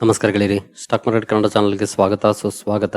ನಮಸ್ಕಾರ ಗೆಳೆಯರಿ stock market Kannada ಚಾನಲ್ಗೆ ಸ್ವಾಗತ, ಸುಸ್ವಾಗತ.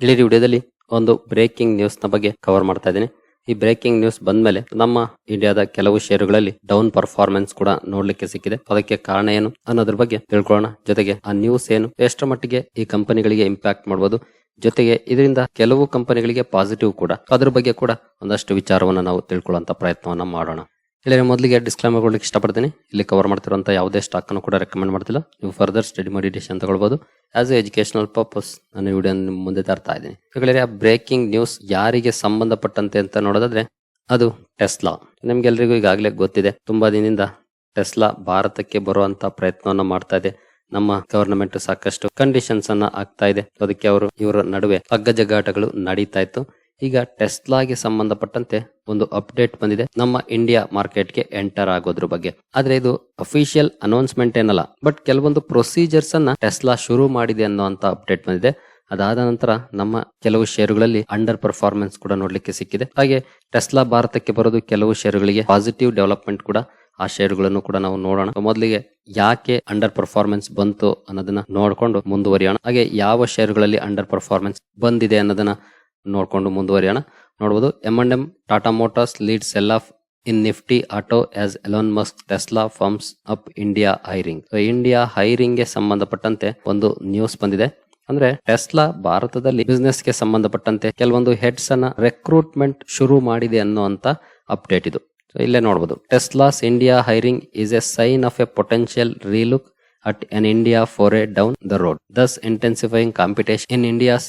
ಗೆಳೆಯರಿ ವಿಡಿಯೋದಲ್ಲಿ ಒಂದು ಬ್ರೇಕಿಂಗ್ ನ್ಯೂಸ್ನ ಬಗ್ಗೆ ಕವರ್ ಮಾಡ್ತಾ ಇದ್ದೀನಿ. ಈ ಬ್ರೇಕಿಂಗ್ ನ್ಯೂಸ್ ಬಂದ ಮೇಲೆ ನಮ್ಮ ಇಂಡಿಯಾದ ಕೆಲವು ಷೇರುಗಳಲ್ಲಿ ಡೌನ್ ಪರ್ಫಾರ್ಮೆನ್ಸ್ ಕೂಡ ನೋಡ್ಲಿಕ್ಕೆ ಸಿಕ್ಕಿದೆ. ಅದಕ್ಕೆ ಕಾರಣ ಏನು ಅನ್ನೋದ್ರ ಬಗ್ಗೆ ತಿಳ್ಕೊಳ್ಳೋಣ. ಜೊತೆಗೆ ಆ ನ್ಯೂಸ್ ಏನು, ಎಷ್ಟರ ಮಟ್ಟಿಗೆ ಈ ಕಂಪನಿಗಳಿಗೆ ಇಂಪ್ಯಾಕ್ಟ್ ಮಾಡಬಹುದು ಜೊತೆಗೆ ಇದರಿಂದ ಕೆಲವು ಕಂಪನಿಗಳಿಗೆ ಪಾಸಿಟಿವ್ ಕೂಡ. ಅದ್ರ ಬಗ್ಗೆ ಕೂಡ ಒಂದಷ್ಟು ವಿಚಾರವನ್ನು ನಾವು ತಿಳ್ಕೊಳ್ಳುವಂತ ಪ್ರಯತ್ನವನ್ನ ಮಾಡೋಣ. ಇಲ್ಲಿ ಮೊದಲಿಗೆ ಡಿಸ್ಕ್ಲೈಮರ್ ಕೊಡ್ಲಿಕ್ಕೆ ಇಷ್ಟಪಡ್ತೀನಿ. ಇಲ್ಲಿ ಕವರ್ ಮಾಡ್ತಿರುವಂಥ ಯಾವುದೇ ಸ್ಟಾಕ್ ಅನ್ನು ಕೂಡ ರೆಕಮೆಂಡ್ ಮಾಡ್ತಿಲ್ಲ. ನೀವು ಫರ್ದರ್ ಸ್ಟಡಿ ಮಾಡಿ ಡಿಸಿಷನ್ ತಗೊಳ್ಬೋದು. ಆಸ್ ಎ ಎಜುಕೇಶನಲ್ ಪರ್ಪಸ್ ನಾನು ವಿಡಿಯೋ ಮುಂದೆ ತರ್ತಾ ಇದ್ದೀನಿ. ಈಗಲೇ ಆ ಬ್ರೇಕಿಂಗ್ ನ್ಯೂಸ್ ಯಾರಿಗೆ ಸಂಬಂಧಪಟ್ಟಂತೆ ಅಂತ ನೋಡೋದಾದ್ರೆ, ಅದು ಟೆಸ್ಲಾ ನಿಮ್ಗೆಲ್ರಿಗೂ ಈಗಾಗಲೇ ಗೊತ್ತಿದೆ. ತುಂಬಾ ದಿನದಿಂದ ಟೆಸ್ಲಾ ಭಾರತಕ್ಕೆ ಬರುವಂತ ಪ್ರಯತ್ನವನ್ನ ಮಾಡ್ತಾ ಇದೆ. ನಮ್ಮ ಗವರ್ನಮೆಂಟ್ ಸಾಕಷ್ಟು ಕಂಡೀಷನ್ಸ್ ಅನ್ನ ಆಗ್ತಾ ಇದೆ. ಅದಕ್ಕೆ ಅವರು, ಇವರ ನಡುವೆ ಅಗ್ಗಜಗ್ಗಾಟಗಳು ನಡೀತಾ ಇತ್ತು. ಈಗ ಟೆಸ್ಲಾಗೆ ಸಂಬಂಧಪಟ್ಟಂತೆ ಒಂದು ಅಪ್ಡೇಟ್ ಬಂದಿದೆ. ನಮ್ಮ ಇಂಡಿಯಾ ಮಾರ್ಕೆಟ್ಗೆ ಎಂಟರ್ ಆಗೋದ್ರ ಬಗ್ಗೆ. ಆದ್ರೆ ಇದು ಅಫಿಷಿಯಲ್ ಅನೌನ್ಸ್ಮೆಂಟ್ ಏನಲ್ಲ. ಬಟ್ ಕೆಲವೊಂದು ಪ್ರೊಸೀಜರ್ಸ್ ಅನ್ನ ಟೆಸ್ಲಾ ಶುರು ಮಾಡಿದೆ ಅನ್ನುವಂತ ಅಪ್ಡೇಟ್ ಬಂದಿದೆ. ಅದಾದ ನಂತರ ನಮ್ಮ ಕೆಲವು ಷೇರುಗಳಲ್ಲಿ ಅಂಡರ್ ಪರ್ಫಾರ್ಮೆನ್ಸ್ ಕೂಡ ನೋಡ್ಲಿಕ್ಕೆ ಸಿಕ್ಕಿದೆ. ಹಾಗೆ ಟೆಸ್ಲಾ ಭಾರತಕ್ಕೆ ಬರೋದು ಕೆಲವು ಷೇರುಗಳಿಗೆ ಪಾಸಿಟಿವ್ ಡೆವಲಪ್ಮೆಂಟ್ ಕೂಡ ಆ ಷೇರುಗಳನ್ನು ಕೂಡ ನಾವು ನೋಡೋಣ. ಮೊದಲಿಗೆ ಯಾಕೆ ಅಂಡರ್ ಪರ್ಫಾರ್ಮೆನ್ಸ್ ಬಂತು ಅನ್ನೋದನ್ನ ನೋಡ್ಕೊಂಡು ಮುಂದುವರಿಯೋಣ. ಹಾಗೆ ಯಾವ ಷೇರುಗಳಲ್ಲಿ ಅಂಡರ್ ಪರ್ಫಾರ್ಮೆನ್ಸ್ ಬಂದಿದೆ ಅನ್ನೋದನ್ನ ನೋಡ್ಕೊಂಡು ಮುಂದುವರಿಯೋಣ. ನೋಡ್ಬೋದು M and M Tata Motors lead sell off in Nifty, auto as Elon Musk Tesla firms up India hiring India ಹೈರಿಂಗ್ಗೆ ಸಂಬಂಧಪಟ್ಟಂತೆ ಒಂದು ನ್ಯೂಸ್ ಬಂದಿದೆ. ಅಂದ್ರೆ ಟೆಸ್ಲಾ ಭಾರತದಲ್ಲಿ ಬಿಸ್ನೆಸ್ಗೆ ಸಂಬಂಧಪಟ್ಟಂತೆ ಕೆಲವೊಂದು ಹೆಡ್ಸ್ ಅನ್ನ ರೆಕ್ರೂಟ್ಮೆಂಟ್ ಶುರು ಮಾಡಿದೆ ಅನ್ನುವಂತ ಅಪ್ಡೇಟ್ ಇದು. ಇಲ್ಲೇ ನೋಡಬಹುದು Tesla's India hiring is a sign of a potential relook at an India for a down the road thus intensifying competition in India's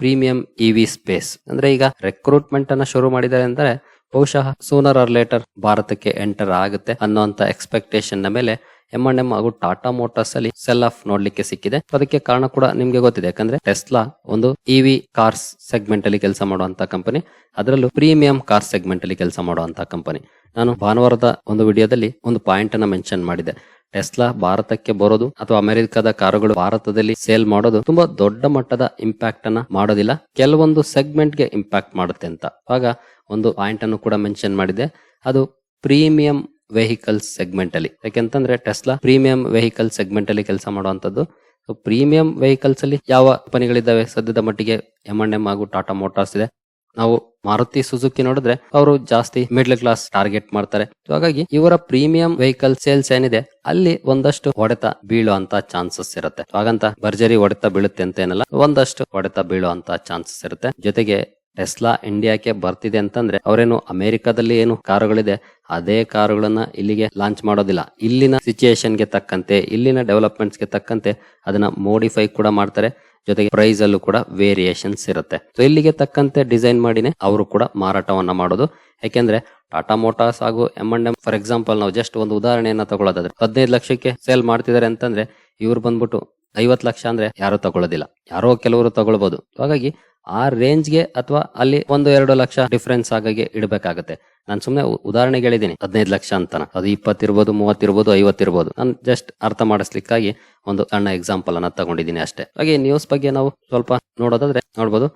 premium EV space. ಅಂದ್ರೆ ಈಗ ರೆಕ್ರೂಟ್ಮೆಂಟ್ ಅನ್ನ ಶುರು ಮಾಡಿದ್ದಾರೆ ಅಂದ್ರೆ ಬಹುಶಃ ಸೂನರ್ ಆರ್ ಲೇಟರ್ ಭಾರತಕ್ಕೆ ಎಂಟರ್ ಆಗುತ್ತೆ ಅನ್ನೋಂತ ಎಕ್ಸ್ಪೆಕ್ಟೇಷನ್ನ ಮೇಲೆ ಎಂ ಅಂಡ್ ಎಂ ಹಾಗೂ ಟಾಟಾ ಮೋಟರ್ಸ್ ಅಲ್ಲಿ ಸೆಲ್ ಆಫ್ ನೋಡ್ಲಿಕ್ಕೆ ಸಿಕ್ಕಿದೆ. ಅದಕ್ಕೆ ಕಾರಣ ಕೂಡ ನಿಮ್ಗೆ ಗೊತ್ತಿದೆ. ಯಾಕಂದ್ರೆ ಟೆಸ್ಲಾ ಒಂದು ಇವಿ ಕಾರ್ಸ್ ಸೆಗ್ಮೆಂಟ್ ಅಲ್ಲಿ ಕೆಲಸ ಮಾಡುವಂತ ಕಂಪನಿ ಅದರಲ್ಲೂ ಪ್ರೀಮಿಯಂ ಕಾರ್ ಸೆಗ್ಮೆಂಟ್ ಅಲ್ಲಿ ಕೆಲಸ ಮಾಡುವಂತ ಕಂಪನಿ ನಾನು ಭಾನುವಾರದ ಒಂದು ವಿಡಿಯೋದಲ್ಲಿ ಒಂದು ಪಾಯಿಂಟ್ ಅನ್ನ ಮೆನ್ಷನ್ ಮಾಡಿದೆ. ಟೆಸ್ಲಾ ಭಾರತಕ್ಕೆ ಬರೋದು ಅಥವಾ ಅಮೆರಿಕದ ಕಾರುಗಳು ಭಾರತದಲ್ಲಿ ಸೇಲ್ ಮಾಡೋದು ತುಂಬಾ ದೊಡ್ಡ ಮಟ್ಟದ ಇಂಪ್ಯಾಕ್ಟ್ ಅನ್ನ ಮಾಡೋದಿಲ್ಲ. ಕೆಲವೊಂದು ಸೆಗ್ಮೆಂಟ್ಗೆ ಇಂಪ್ಯಾಕ್ಟ್ ಮಾಡುತ್ತೆ ಅಂತ. ಆಗ ಒಂದು ಪಾಯಿಂಟ್ ಅನ್ನು ಕೂಡ ಮೆನ್ಷನ್ ಮಾಡಿದೆ. ಅದು ಪ್ರೀಮಿಯಂ ವೆಹಿಕಲ್ ಸೆಗ್ಮೆಂಟ್ ಅಲ್ಲಿ. ಯಾಕೆಂತಂದ್ರೆ ಟೆಸ್ಲಾ ಪ್ರೀಮಿಯಂ ವೆಹಿಕಲ್ ಸೆಗ್ಮೆಂಟ್ ಅಲ್ಲಿ ಕೆಲಸ ಮಾಡುವಂತದ್ದು ಪ್ರೀಮಿಯಂ ವೆಹಿಕಲ್ಸ್ ಅಲ್ಲಿ ಯಾವ ಕಂಪನಿಗಳಿದ್ದಾವೆ ಸದ್ಯದ ಮಟ್ಟಿಗೆ ಎಂ ಎಂ ಹಾಗೂ ಟಾಟಾ ಮೋಟಾರ್ಸ್ ಇದೆ. ನಾವು ಮಾರುತಿ ಸುಜುಕಿ ನೋಡಿದ್ರೆ ಅವರು ಜಾಸ್ತಿ ಮಿಡ್ಲ್ ಕ್ಲಾಸ್ ಟಾರ್ಗೆಟ್ ಮಾಡ್ತಾರೆ. ಹಾಗಾಗಿ ಇವರ ಪ್ರೀಮಿಯಂ ವೆಹಿಕಲ್ ಸೇಲ್ಸ್ ಏನಿದೆ, ಅಲ್ಲಿ ಒಂದಷ್ಟು ಹೊಡೆತ ಬೀಳುವಂತ ಚಾನ್ಸಸ್ ಇರುತ್ತೆ. ಹಾಗಂತ ಭರ್ಜರಿ ಹೊಡೆತ ಬೀಳುತ್ತೆ ಅಂತ ಏನಲ್ಲ, ಒಂದಷ್ಟು ಹೊಡೆತ ಅಂತ ಚಾನ್ಸಸ್ ಇರುತ್ತೆ. ಜೊತೆಗೆ ಟೆಸ್ಲಾ ಇಂಡಿಯಾಕ್ಕೆ ಬರ್ತಿದೆ ಅಂತಂದ್ರೆ, ಅವರೇನು ಅಮೆರಿಕಾದಲ್ಲಿ ಏನು ಕಾರುಗಳಿದೆ, ಅದೇ ಕಾರುಗಳನ್ನ ಇಲ್ಲಿಗೆ ಲಾಂಚ್ ಮಾಡೋದಿಲ್ಲ. ಇಲ್ಲಿನ ಸಿಚುಯೇಷನ್ಗೆ ತಕ್ಕಂತೆ, ಇಲ್ಲಿನ ಡೆವಲಪ್ಮೆಂಟ್ಸ್ಗೆ ತಕ್ಕಂತೆ ಅದನ್ನ ಮೋಡಿಫೈ ಕೂಡ ಮಾಡ್ತಾರೆ. ಜೊತೆಗೆ ಪ್ರೈಸ್ ಅಲ್ಲೂ ಕೂಡ ವೇರಿಯೇಷನ್ಸ್ ಇರುತ್ತೆ. ಸೊ ಇಲ್ಲಿಗೆ ತಕ್ಕಂತೆ ಡಿಸೈನ್ ಮಾಡಿನೇ ಅವರು ಕೂಡ ಮಾರಾಟವನ್ನ ಮಾಡೋದು. ಯಾಕೆಂದ್ರೆ ಟಾಟಾ ಮೋಟಾರ್ಸ್ ಹಾಗೂ M and M for example ನಾವು ಜಸ್ಟ್ ಒಂದು ಉದಾಹರಣೆಯನ್ನ ತಗೊಳ್ಳೋದಾದ್ರೆ ಹದಿನೈದು ಲಕ್ಷಕ್ಕೆ ಸೇಲ್ ಮಾಡ್ತಿದ್ದಾರೆ ಅಂತಂದ್ರೆ, ಇವ್ರು ಬಂದ್ಬಿಟ್ಟು ಐವತ್ ಲಕ್ಷ ಅಂದ್ರೆ ಯಾರು ತಗೊಳ್ಳೋದಿಲ್ಲ. ಯಾರೋ ಕೆಲವರು ತಗೊಳ್ಬಹುದು ಹಾಗಾಗಿ ಆ ರೇಂಜ್ಗೆ ಅಥವಾ ಅಲ್ಲಿ ಒಂದು ಎರಡು ಲಕ್ಷ ಡಿಫ್ರೆನ್ಸ್ ಆಗಾಗಿ ಇಡಬೇಕಾಗತ್ತೆ. ನಾನು ಸುಮ್ಮನೆ ಉದಾಹರಣೆಗೆ ಹೇಳಿದ್ದೀನಿ. ಹದಿನೈದು ಲಕ್ಷ ಅಂತಾನ. ಅದು ಇಪ್ಪತ್ತಿರ್ಬೋದು ಮೂವತ್ತಿರ್ಬೋದು ಐವತ್ತಿರ್ಬೋದು ನಾನು ಜಸ್ಟ್ ಅರ್ಥ ಮಾಡಿಸ್ಲಿಕ್ಕಾಗಿ ಒಂದು ಸಣ್ಣ ಎಕ್ಸಾಂಪಲ್ ಅನ್ನ ತಗೊಂಡಿದ್ದೀನಿ ಅಷ್ಟೇ. ಹಾಗೆ ನ್ಯೂಸ್ ಬಗ್ಗೆ ನಾವು ಸ್ವಲ್ಪ ನೋಡೋದಾದ್ರೆ ನೋಡ್ಬೋದು.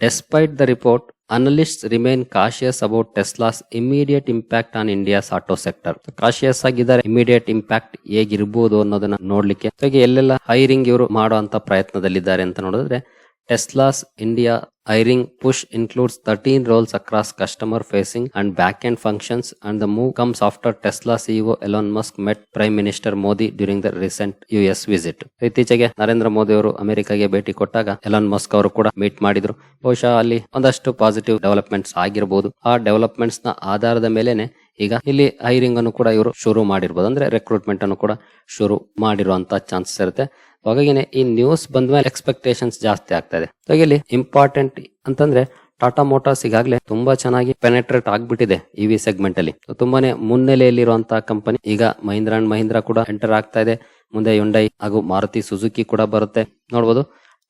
Despite the report analyst remain cautious about Tesla's immediate impact on India's auto sector cautious ಆಗಿದ್ದಾರೆ ಇಮಿಡಿಯೇಟ್ ಇಂಪ್ಯಾಕ್ಟ್ ಹೇಗಿರ್ಬೋದು ಅನ್ನೋದನ್ನ ನೋಡ್ಲಿಕ್ಕೆ. ಎಲ್ಲೆಲ್ಲ ಹೈರಿಂಗ್ ಇವರು ಮಾಡುವಂತ ಪ್ರಯತ್ನದಲ್ಲಿದ್ದಾರೆ ಅಂತ ನೋಡಿದ್ರೆ ಟೆಸ್ಲಾಸ್ India hiring push includes 13 roles across customer facing and back-end functions and the move comes after Tesla CEO Elon Musk met Prime Minister Modi during the recent US visit. ಇತ್ತೀಚೆಗೆ ನರೇಂದ್ರ ಮೋದಿ ಅವರು ಅಮೆರಿಕಾಗೆ ಭೇಟಿ ಕೊಟ್ಟಾಗ ಎಲಾನ್ ಮಸ್ಕ್ ಅವರು ಕೂಡ meet ಮಾಡಿದ್ರು ಬಹುಶಃ ಅಲ್ಲಿ ಒಂದಷ್ಟು ಪಾಸಿಟಿವ್ ಡೆವಲಪ್ಮೆಂಟ್ಸ್ ಆಗಿರಬಹುದು ಆ ಡೆವಲಪ್ಮೆಂಟ್ಸ್ನ ಆಧಾರದ ಮೇಲೆನೆ ಈಗ ಇಲ್ಲಿ ಹೈರಿಂಗ್ ಅನ್ನು ಕೂಡ ಇವರು ಶುರು ಮಾಡಿರ್ಬೋದು. ಅಂದ್ರೆ ರೆಕ್ರೂಟ್ಮೆಂಟ್ ಅನ್ನು ಕೂಡ ಶುರು ಮಾಡಿರುವಂತ ಚಾನ್ಸಸ್ ಇರುತ್ತೆ. ಹಾಗಾಗಿನೇ ಈ ನ್ಯೂಸ್ ಬಂದ್ಮೇಲೆ ಎಕ್ಸ್ಪೆಕ್ಟೇಷನ್ಸ್ ಜಾಸ್ತಿ ಆಗ್ತಾ ಇದೆ. ಇಲ್ಲಿ ಇಂಪಾರ್ಟೆಂಟ್ ಅಂತಂದ್ರೆ ಟಾಟಾ ಮೋಟಾರ್ಸ್ ಈಗಾಗಲೇ ತುಂಬಾ ಚೆನ್ನಾಗಿ ಪೆನೆಟ್ರೇಟ್ ಆಗ್ಬಿಟ್ಟಿದೆ ಇ ವಿ ಸೆಗ್ಮೆಂಟ್ ಅಲ್ಲಿ. ತುಂಬಾನೇ ತುಂಬಾನೇ ಮುನ್ನೆಲೆಯಲ್ಲಿರುವಂತಹ ಕಂಪನಿ ಈಗ ಮಹೀಂದ್ರ ಅಂಡ್ ಮಹೀಂದ್ರ ಕೂಡ ಎಂಟರ್ ಆಗ್ತಾ ಇದೆ. ಮುಂದೆ ಯುಂಡೈ ಹಾಗೂ ಮಾರುತಿ ಸುಜುಕಿ ಕೂಡ ಬರುತ್ತೆ. ನೋಡಬಹುದು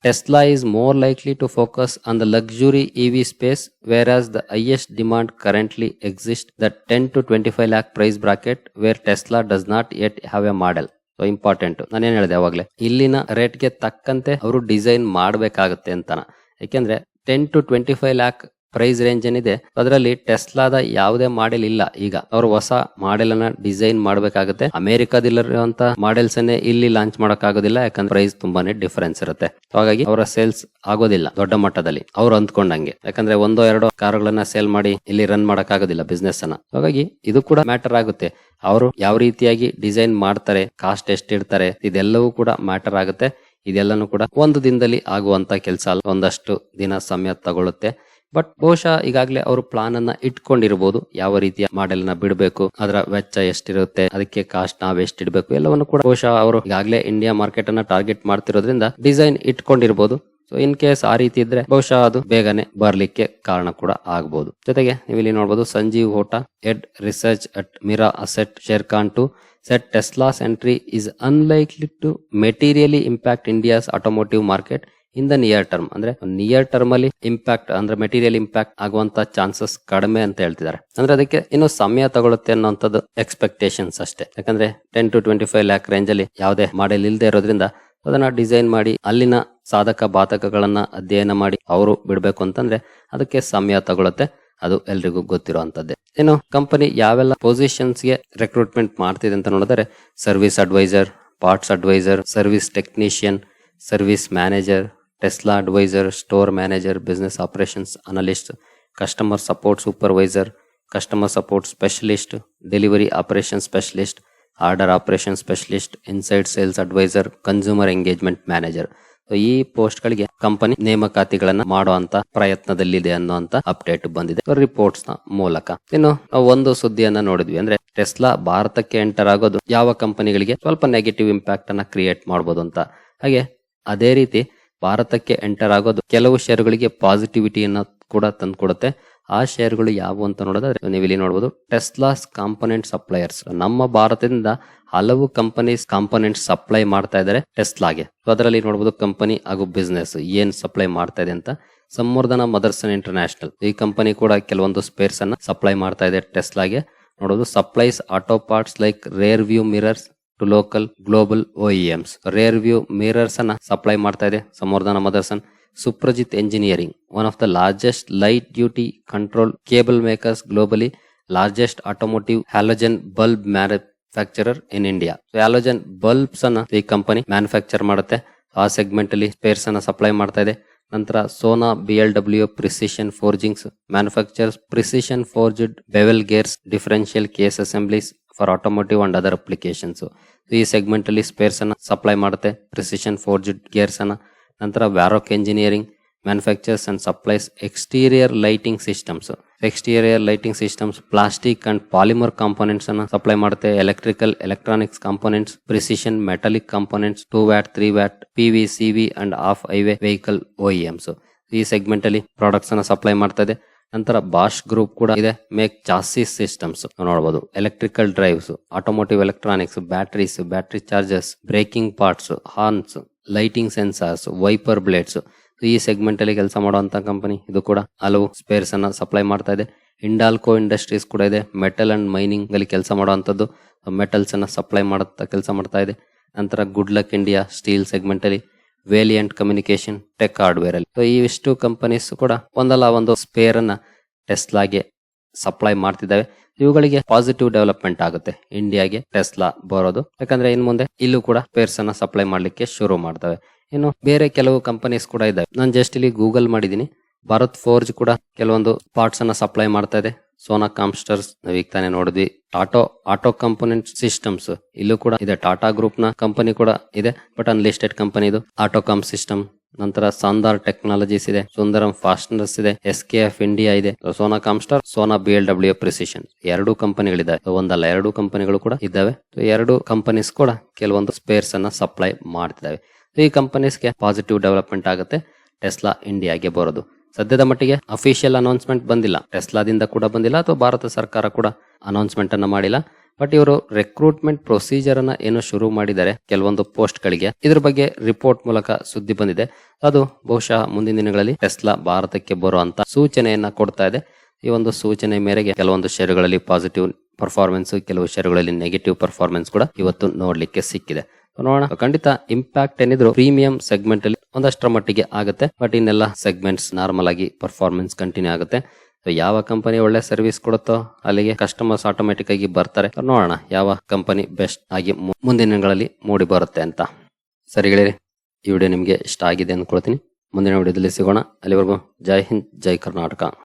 Tesla is more likely to focus on the luxury EV space, whereas the highest demand currently exists the 10 to 25 lakh price bracket, where Tesla does not yet have a model. So important ನಾನೇನ್ ಹೇಳಿದೆ ಅವಾಗಲೇ ಇಲ್ಲಿನ ರೇಟ್ಗೆ ತಕ್ಕಂತೆ ಅವರು design ಮಾಡಬೇಕಾಗುತ್ತೆ ಅಂತಾನ ಯಾಕೆಂದ್ರೆ ten to twenty five lakh price range ಏನಿದೆ, ಅದರಲ್ಲಿ ಟೆಸ್ಲಾದ ಯಾವುದೇ ಮಾಡೆಲ್ ಇಲ್ಲ. ಈಗ ಅವರು ಹೊಸ ಮಾಡೆಲ್ ಅನ್ನ ಡಿಸೈನ್ ಮಾಡಬೇಕಾಗುತ್ತೆ. ಅಮೆರಿಕಾದಲ್ಲಿರುವಂತ ಮಾಡೆಲ್ಸ್ ಅನ್ನೇ ಇಲ್ಲಿ ಲಾಂಚ್ ಮಾಡಕ್ಕಾಗೋದಿಲ್ಲ, ಯಾಕಂದ್ರೆ ಪ್ರೈಸ್ ತುಂಬಾನೇ ಡಿಫರೆನ್ಸ್ ಇರುತ್ತೆ. ಹಾಗಾಗಿ ಅವರ ಸೇಲ್ಸ್ ಆಗೋದಿಲ್ಲ ದೊಡ್ಡ ಮಟ್ಟದಲ್ಲಿ. ಅವ್ರು ಅಂದ್ಕೊಂಡಂಗೆ. ಯಾಕಂದ್ರೆ ಒಂದೋ ಎರಡೋ ಕಾರುಗಳನ್ನ ಸೇಲ್ ಮಾಡಿ ಇಲ್ಲಿ ರನ್ ಮಾಡಕ್ ಆಗೋದಿಲ್ಲ ಬಿಸ್ನೆಸ್ ಅನ್ನ ಹಾಗಾಗಿ ಇದು ಕೂಡ ಮ್ಯಾಟರ್ ಆಗುತ್ತೆ. ಅವರು ಯಾವ ರೀತಿಯಾಗಿ ಡಿಸೈನ್ ಮಾಡ್ತಾರೆ ಕಾಸ್ಟ್ ಎಷ್ಟಿಡ್ತಾರೆ ಇದೆಲ್ಲವೂ ಕೂಡ ಮ್ಯಾಟರ್ ಆಗುತ್ತೆ. ಇದೆಲ್ಲನೂ ಕೂಡ ಒಂದು ದಿನದಲ್ಲಿ ಆಗುವಂತ ಕೆಲಸ ಒಂದಷ್ಟು ದಿನ ಸಮಯ ತಗೊಳುತ್ತೆ. ಬಟ್ ಬಹುಶಃ ಈಗಾಗಲೇ ಅವರು ಪ್ಲಾನ್ ಅನ್ನ ಇಟ್ಕೊಂಡಿರಬಹುದು ಯಾವ ರೀತಿಯ ಮಾಡೆಲ್ನ ಬಿಡಬೇಕು, ಅದರ ವೆಚ್ಚ ಎಷ್ಟಿರುತ್ತೆ, ಅದಕ್ಕೆ ಕಾಸ್ಟ್ ನಾವ್ ಎಷ್ಟಿಡಬೇಕು ಎಲ್ಲವನ್ನು ಕೂಡ ಬಹುಶಃ ಅವರು ಈಗಾಗಲೇ ಇಂಡಿಯಾ ಮಾರ್ಕೆಟ್ ಅನ್ನ ಟಾರ್ಗೆಟ್ ಮಾಡ್ತಿರೋದ್ರಿಂದ ಡಿಸೈನ್ ಇಟ್ಕೊಂಡಿರಬಹುದು ಸೊ ಇನ್ ಕೇಸ್ ಆ ರೀತಿ ಇದ್ರೆ ಬಹುಶಃ ಅದು ಬೇಗನೆ ಬರ್ಲಿಕ್ಕೆ ಕಾರಣ ಕೂಡ ಆಗಬಹುದು ಜೊತೆಗೆ ನೀವು ಇಲ್ಲಿ ನೋಡಬಹುದು Sanjeev Hota head research at Mirae Asset Sharekhan to said Tesla's entry is unlikely to materially impact India's automotive market in the near term ಅಂದ್ರೆ ನಿಯರ್ ಟರ್ಮ್ ಅಲ್ಲಿ ಇಂಪ್ಯಾಕ್ಟ್ ಅಂದ್ರೆ ಮೆಟೀರಿಯಲ್ ಇಂಪ್ಯಾಕ್ಟ್ ಆಗುವಂತ ಚಾನ್ಸಸ್ ಕಡಿಮೆ ಅಂತ ಹೇಳ್ತಿದ್ದಾರೆ. ಅಂದ್ರೆ ಅದಕ್ಕೆ ಇನ್ನು ಸಮಯ ತಗೊಳುತ್ತೆ ಅನ್ನೋಂಥದ್ದು ಎಕ್ಸ್ಪೆಕ್ಟೇಷನ್ಸ್ ಅಷ್ಟೇ. ಯಾಕಂದ್ರೆ ten to twenty five lakh range ಅಲ್ಲಿ ಯಾವುದೇ ಮಾಡೆಲ್ ಇಲ್ಲದೆ ಇರೋದ್ರಿಂದ ಅದನ್ನ ಡಿಸೈನ್ ಮಾಡಿ ಅಲ್ಲಿನ ಸಾಧಕ ಬಾಧಕಗಳನ್ನ ಅಧ್ಯಯನ ಮಾಡಿ ಅವರು ಬಿಡಬೇಕು ಅಂತಂದ್ರೆ ಅದಕ್ಕೆ ಸಮಯ ತಗೊಳುತ್ತೆ. ಅದು ಎಲ್ರಿಗೂ ಗೊತ್ತಿರುವಂತದ್ದೇ ಏನು ಕಂಪನಿ ಯಾವೆಲ್ಲ ಪೊಸಿಷನ್ಸ್ಗೆ ರೆಕ್ರೂಟ್ಮೆಂಟ್ ಮಾಡ್ತಿದೆ ಅಂತ ನೋಡಿದ್ರೆ service advisor parts advisor service technician service manager Tesla advisor store manager business operations analyst customer support supervisor customer support specialist delivery operation specialist order operation specialist inside sales advisor consumer engagement manager ಈ ಪೋಸ್ಟ್ ಗಳಿಗೆ company ನೇಮಕಾತಿಗಳನ್ನ ಮಾಡುವಂತ ಪ್ರಯತ್ನದಲ್ಲಿದೆ ಅನ್ನುವಂತ update ಬಂದಿದೆ. ರಿಪೋರ್ಟ್ಸ್ನ ಮೂಲಕ. ಇನ್ನು ಒಂದು ಸುದ್ದಿಯನ್ನ ನೋಡಿದ್ವಿ. ಅಂದ್ರೆ ಟೆಸ್ಲಾ ಭಾರತಕ್ಕೆ ಎಂಟರ್ ಆಗೋದು ಯಾವ ಕಂಪನಿಗಳಿಗೆ ಸ್ವಲ್ಪ ನೆಗೆಟಿವ್ ಇಂಪ್ಯಾಕ್ಟ್ ಅನ್ನ ಕ್ರಿಯೇಟ್ ಮಾಡಬಹುದು ಅಂತ. ಹಾಗೆ ಅದೇ ರೀತಿ ಭಾರತಕ್ಕೆ ಎಂಟರ್ ಆಗೋದು ಕೆಲವು ಶೇರುಗಳಿಗೆ ಪಾಸಿಟಿವಿಟಿಯನ್ನ ಕೂಡ ತಂದ್ಕೊಡುತ್ತೆ ಆ ಶೇರ್ಗಳು ಯಾವುವು ಅಂತ ನೋಡಿದ್ರೆ ನೀವು ಇಲ್ಲಿ ನೋಡಬಹುದು ಟೆಸ್ಲಾಸ್ ಕಾಂಪೊನೆಂಟ್ ಸಪ್ಲೈಯರ್ಸ್ ನಮ್ಮ ಭಾರತದಿಂದ ಹಲವು ಕಂಪನೀಸ್ ಕಾಂಪೊನೆಂಟ್ ಸಪ್ಲೈ ಮಾಡ್ತಾ ಇದ್ದಾರೆ ಟೆಸ್ಲಾಗೆ ಅದರಲ್ಲಿ ನೋಡಬಹುದು ಕಂಪನಿ ಹಾಗೂ ಬಿಸ್ನೆಸ್ ಏನ್ ಸಪ್ಲೈ ಮಾಡ್ತಾ ಇದೆ ಅಂತ. ಸಂವರ್ಧನ ಮದರ್ಸನ್ ಇಂಟರ್ನ್ಯಾಷನಲ್ ಈ ಕಂಪನಿ ಕೂಡ ಕೆಲವೊಂದು ಸ್ಪೇರ್ಸ್ ಅನ್ನ ಸಪ್ಲೈ ಮಾಡ್ತಾ ಇದೆ ಟೆಸ್ಲಾಗೆ ನೋಡೋದು supplies auto parts like rear view mirrors to local global OEMs rear view mirrors ಅನ್ನ ಸಪ್ಲೈ ಮಾಡ್ತಾ ಇದೆ Samvardhana Motherson. Suprajit engineering one of the largest light duty control cable makers globally largest automotive halogen bulb manufacturer in India halogen bulbs ಅನ್ನ ಈ company manufacture ಮಾಡುತ್ತೆ. ಆ segment ಅಲ್ಲಿ spares ಅನ್ನ supply ಮಾಡ್ತಾ ಇದೆ. ನಂತರ Sona B L W precision forgings manufactures precision forged bevel gears differential case assemblies for automotive and other applications ಈ ಸೆಗ್ಮೆಂಟ್ ಅಲ್ಲಿ ಸ್ಪೇರ್ಸ್ ಅನ್ನ ಸಪ್ಲೈ ಮಾಡುತ್ತೆ ಪ್ರಿಸಿಷನ್ ಫೋರ್ಜ್ ಗೇರ್ಸ್ ಅನ್ನ. ನಂತರ Varroc engineering manufactures and supplies exterior lighting systems exterior lighting systems plastic and polymer components ಅನ್ನ supply ಮಾಡುತ್ತೆ electrical electronics components precision metallic components two watt three watt P V C V and off highway vehicle OEMs ಈ segment ಅಲ್ಲಿ products ಅನ್ನ supply ಮಾಡ್ತಾ ಇದೆ ನಂತರ Bosch group ಕೂಡ ಇದೆ. ಮೇಕ್ ಜಾಸ್ತಿ ಸಿಸ್ಟಮ್ಸ್ ನೋಡಬಹುದು electrical drives automotive electronics batteries battery chargers braking parts horns lighting sensors wiper blades ಈ ಸೆಗ್ಮೆಂಟ್ ಅಲ್ಲಿ ಕೆಲಸ ಮಾಡುವಂತ ಕಂಪನಿ ಇದು ಕೂಡ ಹಲವು ಸ್ಪೇರ್ಸ್ ಅನ್ನ ಸಪ್ಲೈ ಮಾಡ್ತಾ ಇದೆ. ಇಂಡಾಲ್ಕೋ ಇಂಡಸ್ಟ್ರೀಸ್ ಕೂಡ ಇದೆ. ಮೆಟಲ್ ಅಂಡ್ ಮೈನಿಂಗ್ ಅಲ್ಲಿ ಕೆಲಸ ಮಾಡುವಂತದ್ದು ಮೆಟಲ್ಸ್ ಅನ್ನ ಸಪ್ಲೈ ಮಾಡುತ್ತಾ, ಕೆಲಸ ಮಾಡ್ತಾ ಇದೆ. ನಂತರ good luck India steel segment ಅಲ್ಲಿ ವೇಲಿಯಂಟ್ ಕಮ್ಯುನಿಕೇಶನ್ ಟೆಕ್ ಹಾರ್ಡ್ವೇರ್ ಅಲ್ಲಿ. ಇವಿಷ್ಟು ಕಂಪನೀಸ್ ಕೂಡ ಒಂದಲ್ಲ ಒಂದು ಸ್ಪೇರ್ ಅನ್ನ ಟೆಸ್ಲಾಗೆ ಸಪ್ಲೈ ಮಾಡ್ತಿದ್ದಾವೆ. ಇವುಗಳಿಗೆ ಪಾಸಿಟಿವ್ ಡೆವಲಪ್ಮೆಂಟ್ ಆಗುತ್ತೆ. ಇಂಡಿಯಾಗೆ ಟೆಸ್ಲಾ ಬರೋದು. ಯಾಕಂದ್ರೆ ಇನ್ ಮುಂದೆ ಇಲ್ಲೂ ಕೂಡ ಸ್ಪೇರ್ಸ್ ಅನ್ನ ಸಪ್ಲೈ ಮಾಡ್ಲಿಕ್ಕೆ ಶುರು ಮಾಡ್ತವೆ. ಇನ್ನು ಬೇರೆ ಕೆಲವು ಕಂಪನೀಸ್ ಕೂಡ ಇದಾವೆ ನಾನು ಜಸ್ಟ್ ಇಲ್ಲಿ ಗೂಗಲ್ ಮಾಡಿದೀನಿ ಭಾರತ್ ಫೋರ್ಜ್ ಕೂಡ ಕೆಲವೊಂದು ಪಾರ್ಟ್ಸ್ ಅನ್ನ ಸಪ್ಲೈ ಮಾಡ್ತಾ ಇದೆ. ಸೋನಾ ಕಾಂಪ್ಸ್ಟರ್ಸ್ ನಾವೀಗ ತಾನೇ ನೋಡಿದ್ವಿ. ಟಾಟೋ ಆಟೋ ಕಂಪೋನೆಂಟ್ ಸಿಸ್ಟಮ್ಸ್ ಇಲ್ಲೂ ಕೂಡ ಇದೆ. ಟಾಟಾ ಗ್ರೂಪ್ನ ಕಂಪನಿ ಕೂಡ ಇದೆ. ಬಟ್ ಅನ್ಲಿಸ್ಟೆಡ್ ಕಂಪನಿ ಇದು. ಆಟೋ ಕಾಮ್ ಸಿಸ್ಟಮ್ ನಂತರ ಸಾಂದಾರ್ ಟೆಕ್ನಾಲಜೀಸ್ ಇದೆ. ಸುಂದರಂ ಫಾಸ್ಟ್ನರ್ಸ್ ಇದೆ. ಎಸ್ ಕೆ ಎಫ್ ಇಂಡಿಯಾ ಇದೆ. Sona Comstar Sona B L W precision ಎರಡು ಕಂಪನಿಗಳಿದೆ ಒಂದಲ್ಲ, ಎರಡು ಕಂಪನಿಗಳು ಕೂಡ ಇದ್ದಾವೆ. ಎರಡು ಕಂಪನೀಸ್ ಕೂಡ ಕೆಲವೊಂದು ಸ್ಪೇರ್ಸ್ ಅನ್ನ ಸಪ್ಲೈ ಮಾಡ್ತಿದ್ದಾವೆ. ಈ ಕಂಪನೀಸ್ಗೆ ಪಾಸಿಟಿವ್ ಡೆವಲಪ್ಮೆಂಟ್ ಆಗುತ್ತೆ. ಟೆಸ್ಲಾ ಇಂಡಿಯಾಗೆ ಬರೋದು. ಸದ್ಯದ ಮಟ್ಟಿಗೆ ಅಫಿಷಿಯಲ್ ಅನೌನ್ಸ್ಮೆಂಟ್ ಬಂದಿಲ್ಲ. ಟೆಸ್ಲಾದಿಂದ ಕೂಡ ಬಂದಿಲ್ಲ ಅಥವಾ ಭಾರತ ಸರ್ಕಾರ ಕೂಡ ಅನೌನ್ಸ್ಮೆಂಟ್ ಅನ್ನ ಮಾಡಿಲ್ಲ. ಬಟ್ ಇವರು ರೆಕ್ರೂಟ್ಮೆಂಟ್ ಪ್ರೊಸೀಜರ್ ಅನ್ನ ಏನು ಶುರು ಮಾಡಿದ್ದಾರೆ ಕೆಲವೊಂದು ಪೋಸ್ಟ್ ಗಳಿಗೆ ಇದ್ರ ಬಗ್ಗೆ ರಿಪೋರ್ಟ್ ಮೂಲಕ ಸುದ್ದಿ ಬಂದಿದೆ. ಅದು ಬಹುಶಃ ಮುಂದಿನ ದಿನಗಳಲ್ಲಿ ಟೆಸ್ಲಾ ಭಾರತಕ್ಕೆ ಬರುವಂತ ಸೂಚನೆಯನ್ನ ಕೊಡ್ತಾ ಇದೆ. ಈ ಒಂದು ಸೂಚನೆ ಮೇರೆಗೆ ಕೆಲವೊಂದು ಷೇರುಗಳಲ್ಲಿ ಪಾಸಿಟಿವ್ ಪರ್ಫಾರ್ಮೆನ್ಸ್ ಕೆಲವು ಷೇರುಗಳಲ್ಲಿ ನೆಗೆಟಿವ್ ಪರ್ಫಾರ್ಮೆನ್ಸ್ ಕೂಡ ಇವತ್ತು ನೋಡ್ಲಿಕ್ಕೆ ಸಿಕ್ಕಿದೆ. ನೋಡೋಣ. ಖಂಡಿತ ಇಂಪ್ಯಾಕ್ಟ್ ಏನಿದ್ರು ಪ್ರೀಮಿಯಂ ಸೆಗ್ಮೆಂಟ್ ಅಲ್ಲಿ ಒಂದಷ್ಟರ ಮಟ್ಟಿಗೆ ಆಗುತ್ತೆ. ಬಟ್ ಇನ್ನೆಲ್ಲ ಸೆಗ್ಮೆಂಟ್ಸ್ ನಾರ್ಮಲ್ ಆಗಿ ಪರ್ಫಾರ್ಮೆನ್ಸ್ ಕಂಟಿನ್ಯೂ ಆಗುತ್ತೆ. ಯಾವ ಕಂಪನಿ ಒಳ್ಳೆ ಸರ್ವಿಸ್ ಕೊಡುತ್ತೋ ಅಲ್ಲಿಗೆ ಕಸ್ಟಮರ್ಸ್ ಆಟೋಮೆಟಿಕ್ ಆಗಿ ಬರ್ತಾರೆ. ನೋಡೋಣ ಯಾವ ಕಂಪನಿ ಬೆಸ್ಟ್ ಆಗಿ ಮುಂದಿನ ದಿನಗಳಲ್ಲಿ ಮೂಡಿ ಬರುತ್ತೆ ಅಂತ. ಸರಿ ಹೇಳಿರಿ ಈ ವಿಡಿಯೋ ನಿಮಗೆ ಇಷ್ಟ ಆಗಿದೆ ಅಂದ್ಕೊಳ್ತೀನಿ ಮುಂದಿನ ವಿಡಿಯೋದಲ್ಲಿ ಸಿಗೋಣ. ಅಲ್ಲಿವರೆಗೂ ಜೈ ಹಿಂದ್, ಜೈ ಕರ್ನಾಟಕ.